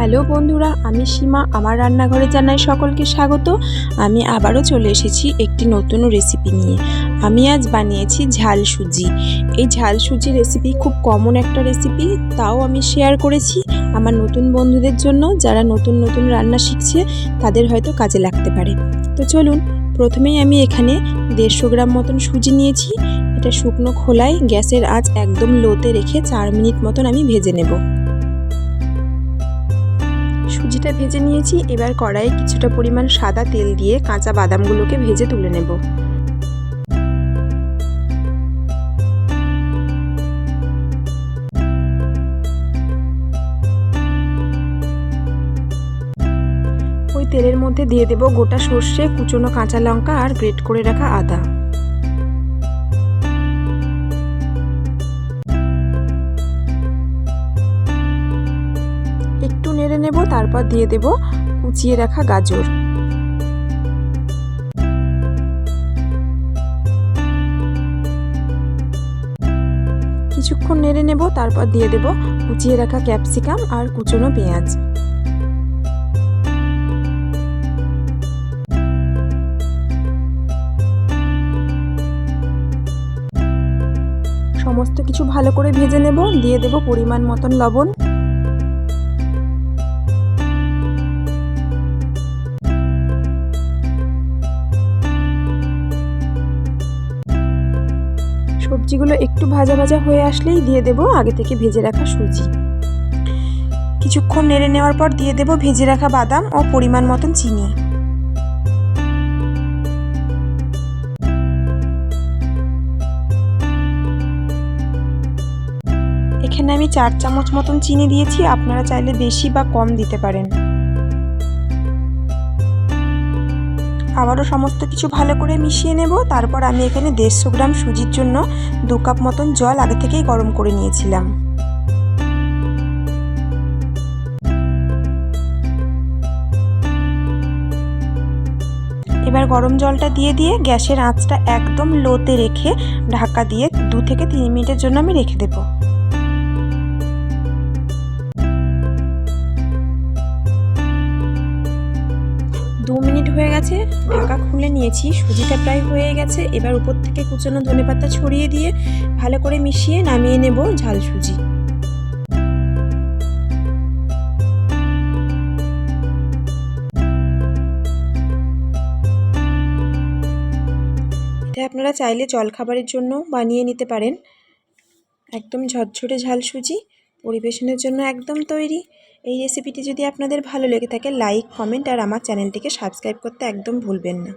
Hello বন্ধুরা, আমি সীমা। আমার রান্নাঘরে জানাই সকলকে স্বাগত। আমি আবারও চলে এসেছি একটি নতুন রেসিপি নিয়ে। আমি আজ বানিয়েছি ঝাল সুজি। এই ঝাল সুজি রেসিপি খুব কমন একটা রেসিপি তাও আমি শেয়ার করেছি আমার নতুন বন্ধুদের জন্য। যারা নতুন নতুন রান্না শিখছে, তাদের হয়তো কাজে লাগতে পারে। তো চলুন, প্রথমেই আমি এখানে দেড়শো গ্রাম মতন সুজি নিয়েছি। এটা শুকনো খোলায় গ্যাসের আঁচ একদম লোতে রেখে চার মিনিট মতন আমি ভেজে নেব। সুজিটা ভেজে নিয়েছি। এবার কড়াইয়ে কিছুটা পরিমাণ সাদা তেল দিয়ে কাঁচা বাদামগুলোকে ভেজে তুলে নেব। তেলের মধ্যে দিয়ে দেব গোটা সর্ষে, কুচনো কাঁচা লঙ্কা আর গ্রেট করে রাখা আদা। নেব, তারপর দিয়ে দেব কুচিয়ে রাখা গাজর। কিছুক্ষণ নেড়ে নেব, তারপর দিয়ে দেব কুচিয়ে রাখা ক্যাপসিকাম আর কুচনো পেঁয়াজ। সমস্ত কিছু ভালো করে ভেজে নেব, দিয়ে দেব পরিমাণ মতন লবণ। সবজিগুলো একটু ভাজা ভাজা হয়ে আসলেই দিয়ে দেব। আগে থেকে ভেজে রাখা সুজি। কিছুক্ষণ নেড়ে নেওয়ার পর দিয়ে দেব ভেজে রাখা বাদাম ও পরিমাণ মতন চিনি। এখানে আমি চার চামচ মতন চিনি দিয়েছি। আপনারা চাইলে বেশি বা কম দিতে পারেন। আবারও সমস্ত কিছু ভালো করে মিশিয়ে নেব। তারপর আমি এখানে দেড়শো গ্রাম সুজির জন্য দু কাপ মতন জল আগে থেকেই গরম করে নিয়েছিলাম। এবার গরম জলটা দিয়ে দিয়ে গ্যাসের আঁচটা একদম লোতে রেখে ঢাকা দিয়ে দু থেকে তিন মিনিটের জন্য আমি রেখে দেবো। দু মিনিট হয়ে গেছে, ঢাকা খুলে নিয়েছি, সুজিটা প্রায় হয়ে গেছে। এবার উপর থেকে কুচানো ধনে পাতা ছড়িয়ে দিয়ে ভালো করে মিশিয়ে নামিয়ে নেব ঝাল সুজি। আপনারা চাইলে জলখাবারের জন্য বানিয়ে নিতে পারেন। একদম ঝরঝরে ঝাল সুজি, পরিবেশনের জন্য একদম তৈরি। এই রেসিপিটি যদি আপনাদের ভালো লেগে থাকে লাইক কমেন্ট আর আমার চ্যানেলটিকে সাবস্ক্রাইব করতে একদম ভুলবেন না।